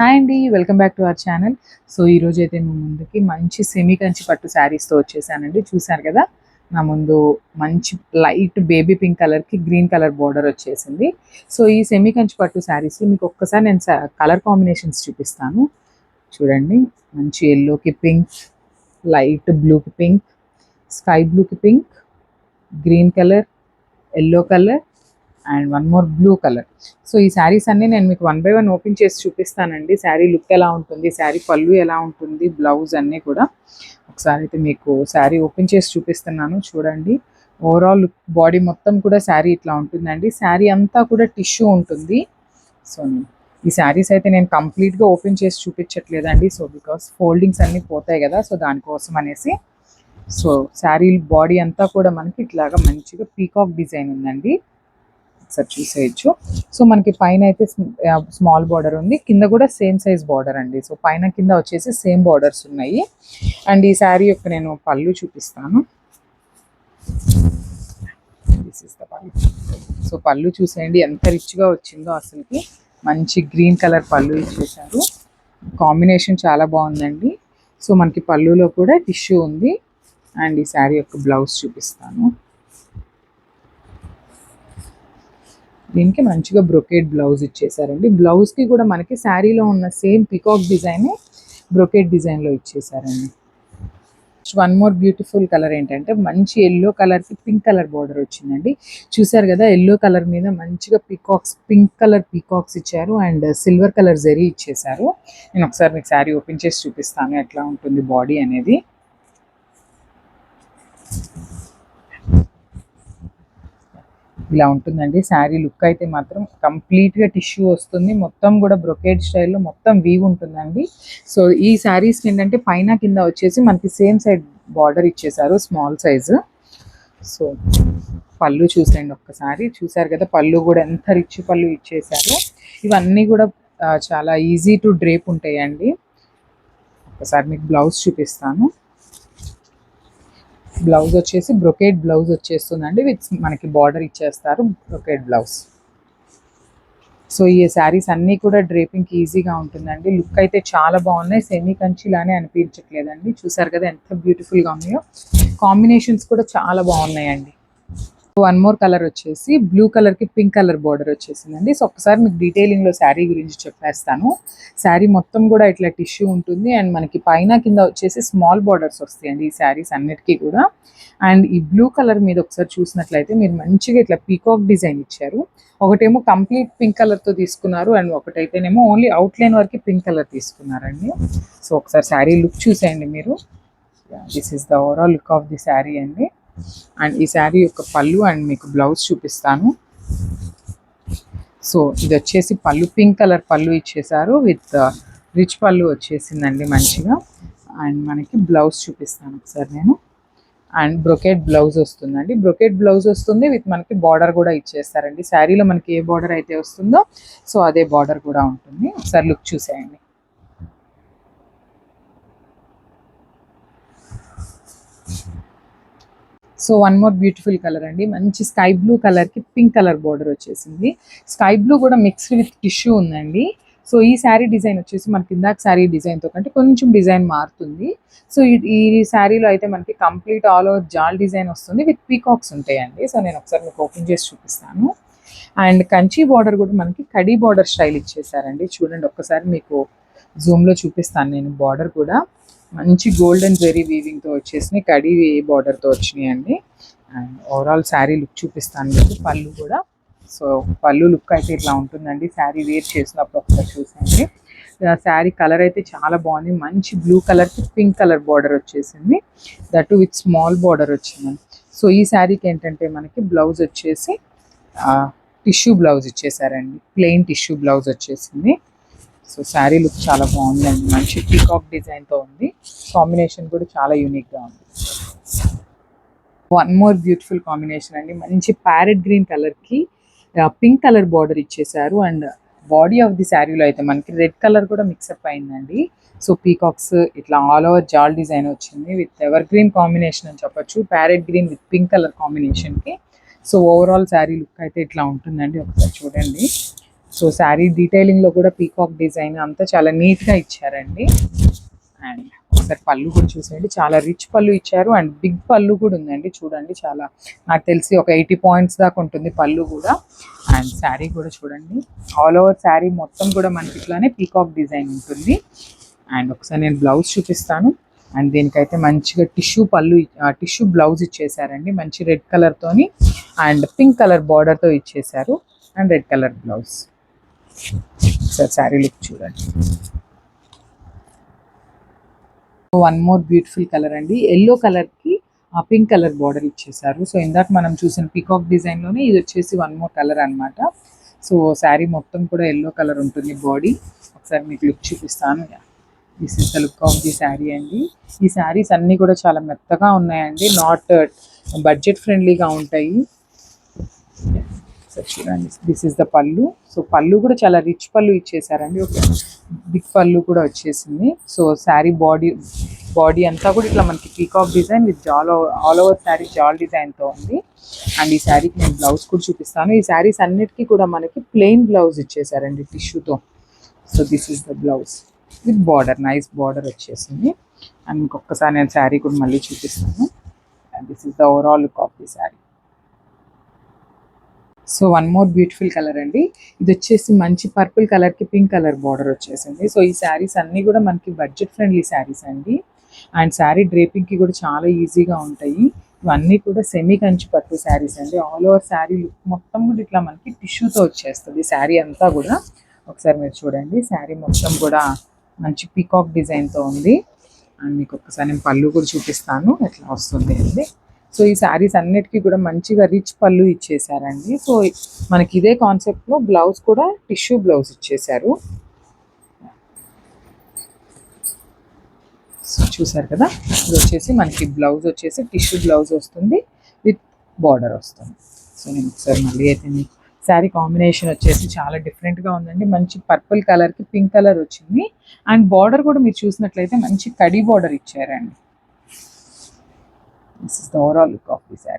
Hi అండి welcome back to our channel so ఈరోజు అయితే మీ ముందుకి మంచి సెమీ కంచి పట్టు శారీస్తో వచ్చేసానండి చూసారు కదా నా ముందు మంచి లైట్ బేబీ పింక్ కలర్కి గ్రీన్ కలర్ బార్డర్ వచ్చేసింది సో ఈ సెమీ కంచి పట్టు శారీస్ మీకు ఒక్కసారి నేను కలర్ కాంబినేషన్స్ చూపిస్తాను చూడండి మంచి ఎల్లోకి పింక్ లైట్ బ్లూకి పింక్ స్కై బ్లూకి pink green colour yellow colour and one more blue colour so ఈ శారీస్ అన్ని నేను మీకు వన్ బై వన్ ఓపెన్ చేసి చూపిస్తానండి శారీ లుక్ ఎలా ఉంటుంది శారీ పళ్ళు ఎలా ఉంటుంది బ్లౌజ్ అన్నీ కూడా ఒకసారి అయితే మీకు శారీ ఓపెన్ చేసి చూపిస్తున్నాను చూడండి ఓవరాల్ లుక్ బాడీ మొత్తం కూడా శారీ ఇట్లా ఉంటుందండి శారీ అంతా కూడా టిష్యూ ఉంటుంది సో ఈ శారీస్ అయితే నేను కంప్లీట్గా ఓపెన్ చేసి చూపించట్లేదండి సో బికాస్ ఫోల్డింగ్స్ అన్నీ పోతాయి కదా సో దానికోసం అనేసి సో శారీ బాడీ అంతా కూడా మనకి ఇట్లాగా మంచిగా పీకాక్ డిజైన్ ఉందండి ఒకసారి చూసేయచ్చు సో మనకి పైన అయితే స్మాల్ బార్డర్ ఉంది కింద కూడా సేమ్ సైజ్ బార్డర్ అండి సో పైన కింద వచ్చేసి సేమ్ బార్డర్స్ ఉన్నాయి అండ్ ఈ శారీ యొక్క నేను పళ్ళు చూపిస్తాను సో పళ్ళు చూసేయండి ఎంత రిచ్గా వచ్చిందో అసలుకి మంచి గ్రీన్ కలర్ పళ్ళు ఇచ్చేసారు కాంబినేషన్ చాలా బాగుందండి సో మనకి పళ్ళులో కూడా టిష్యూ ఉంది అండ్ ఈ శారీ యొక్క బ్లౌజ్ చూపిస్తాను దీనికి మంచిగా బ్రొకేట్ బ్లౌజ్ ఇచ్చేసారండి బ్లౌజ్కి కూడా మనకి శారీలో ఉన్న సేమ్ పికాక్ డిజైనే బ్రొకేట్ డిజైన్లో ఇచ్చేసారండి వన్ మోర్ బ్యూటిఫుల్ కలర్ ఏంటంటే మంచి ఎల్లో కలర్కి పింక్ కలర్ బార్డర్ వచ్చిందండి చూసారు కదా ఎల్లో కలర్ మీద మంచిగా పీకాక్స్ పింక్ కలర్ పీకాక్స్ ఇచ్చారు అండ్ సిల్వర్ కలర్ జరీ ఇచ్చేసారు నేను ఒకసారి మీకు శారీ ఓపెన్ చేసి చూపిస్తాను ఎట్లా ఉంటుంది బాడీ అనేది ఇలా ఉంటుందండి శారీ లుక్ అయితే మాత్రం కంప్లీట్గా టిష్యూ వస్తుంది మొత్తం కూడా బ్రొకేడ్ స్టైల్లో మొత్తం వీవ్ ఉంటుందండి సో ఈ శారీస్ ఏంటంటే పైన కింద వచ్చేసి మనకి సేమ్ సైడ్ బార్డర్ ఇచ్చేసారు స్మాల్ సైజు సో పళ్ళు చూసేయండి ఒక్కసారి చూసారు కదా పళ్ళు కూడా ఎంత రిచ్ పళ్ళు ఇచ్చేసారు ఇవన్నీ కూడా చాలా ఈజీ టు డ్రేప్ ఉంటాయండి ఒకసారి మీకు బ్లౌజ్ చూపిస్తాను బ్లౌజ్ వచ్చేసి బ్రొకేట్ బ్లౌజ్ వచ్చేస్తుందండి విత్ మనకి బార్డర్ ఇచ్చేస్తారు బ్రొకేట్ బ్లౌజ్ సో ఈ శారీస్ అన్నీ కూడా డ్రేపింగ్ ఈజీగా ఉంటుందండి లుక్ అయితే చాలా బాగున్నాయి సెమీ కంచిలానే అనిపించట్లేదండి చూసారు కదా ఎంత బ్యూటిఫుల్గా ఉన్నాయో కాంబినేషన్స్ కూడా చాలా బాగున్నాయండి వన్ మోర్ కలర్ వచ్చేసి బ్లూ కలర్కి పింక్ కలర్ బార్డర్ వచ్చేసిందండి సో ఒకసారి మీకు డీటెయిలింగ్లో శారీ గురించి చెప్పేస్తాను శారీ మొత్తం కూడా ఇట్లా టిష్యూ ఉంటుంది అండ్ మనకి పైన కింద వచ్చేసి స్మాల్ బార్డర్స్ వస్తాయండి ఈ శారీస్ అన్నిటికీ కూడా అండ్ ఈ బ్లూ కలర్ మీద ఒకసారి చూసినట్లయితే మీరు మంచిగా ఇట్లా పీకాక్ డిజైన్ ఇచ్చారు ఒకటేమో కంప్లీట్ పింక్ కలర్తో తీసుకున్నారు అండ్ ఒకటైతేనేమో ఓన్లీ అవుట్ లైన్ వరకు పింక్ కలర్ తీసుకున్నారండి సో ఒకసారి శారీ లుక్ చూసేయండి మీరు this is the overall look of the sari అండి అండ్ ఈ శారీ యొక్క పళ్ళు అండ్ మీకు బ్లౌజ్ చూపిస్తాను సో ఇది వచ్చేసి పళ్ళు పింక్ కలర్ పళ్ళు ఇచ్చేసారు విత్ uh, రిచ్ పళ్ళు వచ్చేసిందండి మంచిగా అండ్ మనకి బ్లౌజ్ చూపిస్తాను ఒకసారి నేను అండ్ బ్రొకెట్ బ్లౌజ్ వస్తుందండి బ్రొకెట్ బ్లౌజ్ వస్తుంది విత్ మనకి బార్డర్ కూడా ఇచ్చేస్తారండి శారీలో మనకి ఏ బార్డర్ అయితే వస్తుందో సో అదే బార్డర్ కూడా ఉంటుంది ఒకసారి లుక్ చూసేయండి so one more beautiful colour అండి మంచి స్కై బ్లూ కలర్కి పింక్ కలర్ బార్డర్ వచ్చేసింది స్కై బ్లూ కూడా మిక్స్డ్ విత్ టిష్యూ ఉందండి సో ఈ శారీ డిజైన్ వచ్చేసి మనకి ఇందాక శారీ డిజైన్తో కంటే కొంచెం డిజైన్ మారుతుంది సో ఈ శారీలో అయితే మనకి complete all over jaal design వస్తుంది విత్ పీకాక్స్ ఉంటాయండి సో నేను ఒకసారి మీకు ఓపెన్ చేసి చూపిస్తాను అండ్ కంచి బార్డర్ కూడా మనకి కడీ బార్డర్ స్టైల్ ఇచ్చేసారండి చూడండి ఒక్కసారి మీకు జూమ్లో చూపిస్తాను నేను బార్డర్ కూడా మంచి గోల్డెన్ జెరీ వీవింగ్తో వచ్చేసినాయి కడీ బార్డర్తో వచ్చినాయి అండి అండ్ ఓవరాల్ శారీ లుక్ చూపిస్తాను మీకు పళ్ళు కూడా సో పళ్ళు లుక్ అయితే ఇట్లా ఉంటుందండి శారీ వేర్ చేసినప్పుడు ఒకసారి చూసండి శారీ కలర్ అయితే చాలా బాగుంది మంచి బ్లూ కలర్కి పింక్ కలర్ బార్డర్ వచ్చేసింది దట్ విత్ స్మాల్ బార్డర్ వచ్చిందండి సో ఈ శారీకి ఏంటంటే మనకి బ్లౌజ్ వచ్చేసి టిష్యూ బ్లౌజ్ ఇచ్చేసారండి ప్లెయిన్ టిష్యూ బ్లౌజ్ వచ్చేసింది సో శారీ లుక్ చాలా బాగుందండి మంచి పీకాక్ డిజైన్తో ఉంది కాంబినేషన్ కూడా చాలా యూనిక్గా ఉంది వన్ మోర్ బ్యూటిఫుల్ కాంబినేషన్ అండి మంచి ప్యారెట్ గ్రీన్ కలర్కి పింక్ కలర్ బార్డర్ ఇచ్చేసారు అండ్ బాడీ ఆఫ్ ది శారీలో అయితే మనకి రెడ్ కలర్ కూడా మిక్సప్ అయిందండి సో పీకాక్స్ ఇట్లా ఆల్ ఓవర్ జాల్ డిజైన్ వచ్చింది విత్ ఎవర్ గ్రీన్ కాంబినేషన్ అని చెప్పొచ్చు parrot green with pink colour కాంబినేషన్కి సో ఓవరాల్ శారీ లుక్ అయితే ఇట్లా ఉంటుందండి ఒకసారి చూడండి సో శారీ డీటెయిలింగ్లో కూడా పీకాక్ డిజైన్ అంతా చాలా నీట్గా ఇచ్చారండి అండ్ ఒకసారి పళ్ళు కూడా చూసేయండి చాలా రిచ్ పళ్ళు ఇచ్చారు అండ్ బిగ్ పళ్ళు కూడా ఉందండి చూడండి చాలా నాకు తెలిసి ఒక ఎయిటీ పాయింట్స్ దాకా ఉంటుంది పళ్ళు కూడా అండ్ శారీ కూడా చూడండి ఆల్ ఓవర్ శారీ మొత్తం కూడా మనకి ఇట్లానే పీకాక్ డిజైన్ ఉంటుంది అండ్ ఒకసారి నేను బ్లౌజ్ చూపిస్తాను అండ్ దీనికైతే మంచిగా టిష్యూ పళ్ళు టిష్యూ బ్లౌజ్ ఇచ్చేసారండి మంచి రెడ్ కలర్తోని అండ్ పింక్ కలర్ బార్డర్తో ఇచ్చేసారు and red colour blouse sir sari look చూడండి వన్ మోర్ బ్యూటిఫుల్ కలర్ అండి ఎల్లో కలర్కి ఆ పింక్ కలర్ బార్డర్ ఇచ్చేసారు సో ఇందాక మనం చూసిన పికాక్ డిజైన్లోనే ఇది వచ్చేసి వన్ మోర్ కలర్ అనమాట సో శారీ మొత్తం కూడా ఎల్లో కలర్ ఉంటుంది బాడీ ఒకసారి మీకు లుక్ చూపిస్తాను this is the look of the sari అండి ఈ శారీస్ అన్నీ కూడా చాలా మెత్తగా ఉన్నాయండి నాట్ బడ్జెట్ ఫ్రెండ్లీగా ఉంటాయి this is the pallu so pallu కూడా చాలా రిచ్ పళ్ళు ఇచ్చేసారండి ఒక బిగ్ పళ్ళు కూడా వచ్చేసింది సో శారీ బాడీ బాడీ అంతా కూడా ఇట్లా మనకి peacock design with jaal all over sari jaal డిజైన్తో ఉంది అండ్ ఈ శారీకి నేను బ్లౌజ్ కూడా చూపిస్తాను ఈ శారీస్ అన్నిటికీ కూడా మనకి ప్లెయిన్ బ్లౌజ్ ఇచ్చేసారండి టిష్యూతో so this is the blouse with border nice border వచ్చేసింది అండ్ ఇంకొకసారి నేను శారీ కూడా మళ్ళీ చూపిస్తాను and this is the overall look of the sari so one more beautiful colour అండి ఇది వచ్చేసి మంచి పర్పుల్ కలర్కి పింక్ కలర్ బార్డర్ వచ్చేసింది సో ఈ శారీస్ అన్నీ కూడా మనకి బడ్జెట్ ఫ్రెండ్లీ శారీస్ అండి అండ్ శారీ డ్రేపింగ్కి కూడా చాలా ఈజీగా ఉంటాయి ఇవన్నీ కూడా సెమీ కంచి పట్టు శారీస్ అండి ఆల్ ఓవర్ శారీ లుక్ మొత్తం కూడా ఇట్లా మనకి టిష్యూతో వచ్చేస్తుంది శారీ అంతా కూడా ఒకసారి మీరు చూడండి శారీ మొత్తం కూడా మంచి పీకాక్ డిజైన్తో ఉంది అండ్ మీకు ఒక్కసారి నేను పళ్ళు కూడా చూపిస్తాను ఎట్లా వస్తుంది అండి సో ఈ శారీస్ అన్నిటికీ కూడా మంచిగా రిచ్ పళ్ళు ఇచ్చేసారండి సో మనకి ఇదే కాన్సెప్ట్లో బ్లౌజ్ కూడా టిష్యూ బ్లౌజ్ ఇచ్చేసారు చూసారు కదా ఇది వచ్చేసి మనకి బ్లౌజ్ వచ్చేసి టిష్యూ బ్లౌజ్ వస్తుంది విత్ బార్డర్ వస్తుంది సో నేను ఒకసారి మళ్ళీ అయితే మీకు శారీ కాంబినేషన్ వచ్చేసి చాలా డిఫరెంట్గా ఉందండి మంచి పర్పుల్ కలర్కి పింక్ కలర్ వచ్చింది అండ్ బార్డర్ కూడా మీరు చూసినట్లయితే మంచి కడి బార్డర్ ఇచ్చారండి This is the overall look of the saree.